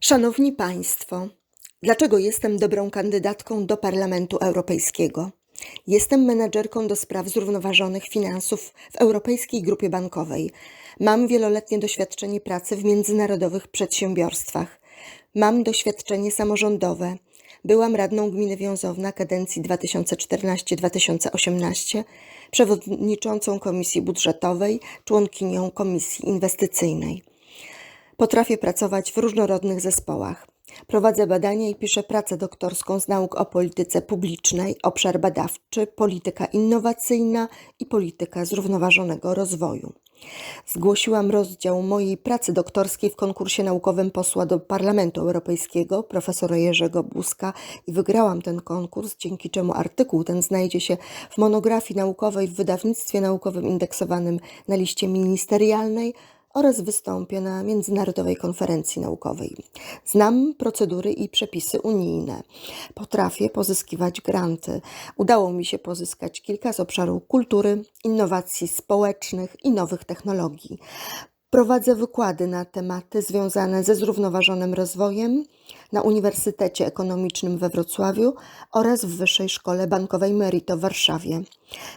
Szanowni Państwo, dlaczego jestem dobrą kandydatką do Parlamentu Europejskiego? Jestem menedżerką do spraw zrównoważonych finansów w Europejskiej Grupie Bankowej. Mam wieloletnie doświadczenie pracy w międzynarodowych przedsiębiorstwach. Mam doświadczenie samorządowe. Byłam radną gminy Wiązowna kadencji 2014-2018, przewodniczącą Komisji Budżetowej, członkinią Komisji Inwestycyjnej. Potrafię pracować w różnorodnych zespołach. Prowadzę badania i piszę pracę doktorską z nauk o polityce publicznej, obszar badawczy, polityka innowacyjna i polityka zrównoważonego rozwoju. Zgłosiłam rozdział mojej pracy doktorskiej w konkursie naukowym posła do Parlamentu Europejskiego profesora Jerzego Buzka i wygrałam ten konkurs, dzięki czemu artykuł ten znajdzie się w monografii naukowej w wydawnictwie naukowym indeksowanym na liście ministerialnej oraz wystąpię na międzynarodowej konferencji naukowej. Znam procedury i przepisy unijne. Potrafię pozyskiwać granty. Udało mi się pozyskać kilka z obszaru kultury, innowacji społecznych i nowych technologii. Prowadzę wykłady na tematy związane ze zrównoważonym rozwojem na Uniwersytecie Ekonomicznym we Wrocławiu oraz w Wyższej Szkole Bankowej Merito w Warszawie.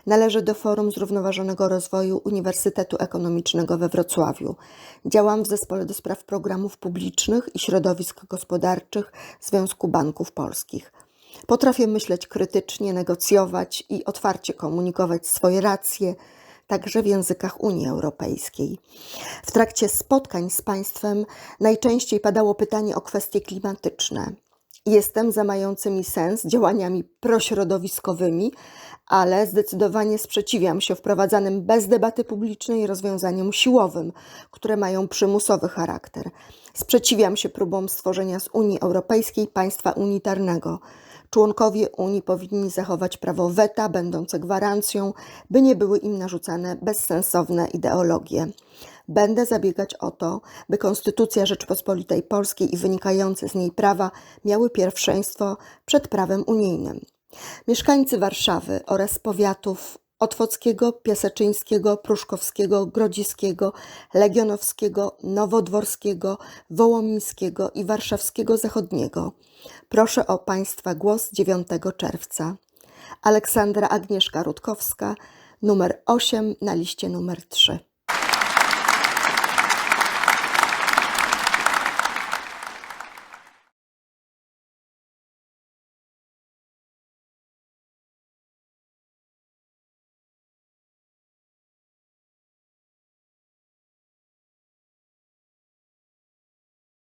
Należę do Forum Zrównoważonego Rozwoju Uniwersytetu Ekonomicznego we Wrocławiu. Działam w Zespole do Spraw Programów Publicznych i Środowisk Gospodarczych Związku Banków Polskich. Potrafię myśleć krytycznie, negocjować i otwarcie komunikować swoje racje, także w językach Unii Europejskiej. W trakcie spotkań z Państwem najczęściej padało pytanie o kwestie klimatyczne. Jestem za mającymi sens działaniami prośrodowiskowymi, ale zdecydowanie sprzeciwiam się wprowadzanym bez debaty publicznej rozwiązaniom siłowym, które mają przymusowy charakter. Sprzeciwiam się próbom stworzenia z Unii Europejskiej państwa unitarnego. Członkowie Unii powinni zachować prawo weta, będące gwarancją, by nie były im narzucane bezsensowne ideologie. Będę zabiegać o to, by Konstytucja Rzeczypospolitej Polskiej i wynikające z niej prawa miały pierwszeństwo przed prawem unijnym. Mieszkańcy Warszawy oraz powiatów Otwockiego, Piaseczyńskiego, Pruszkowskiego, Grodziskiego, Legionowskiego, Nowodworskiego, Wołomińskiego i Warszawskiego Zachodniego. Proszę o Państwa głos 9 czerwca. Aleksandra Agnieszka Rutkowska, numer 8 na liście numer 3.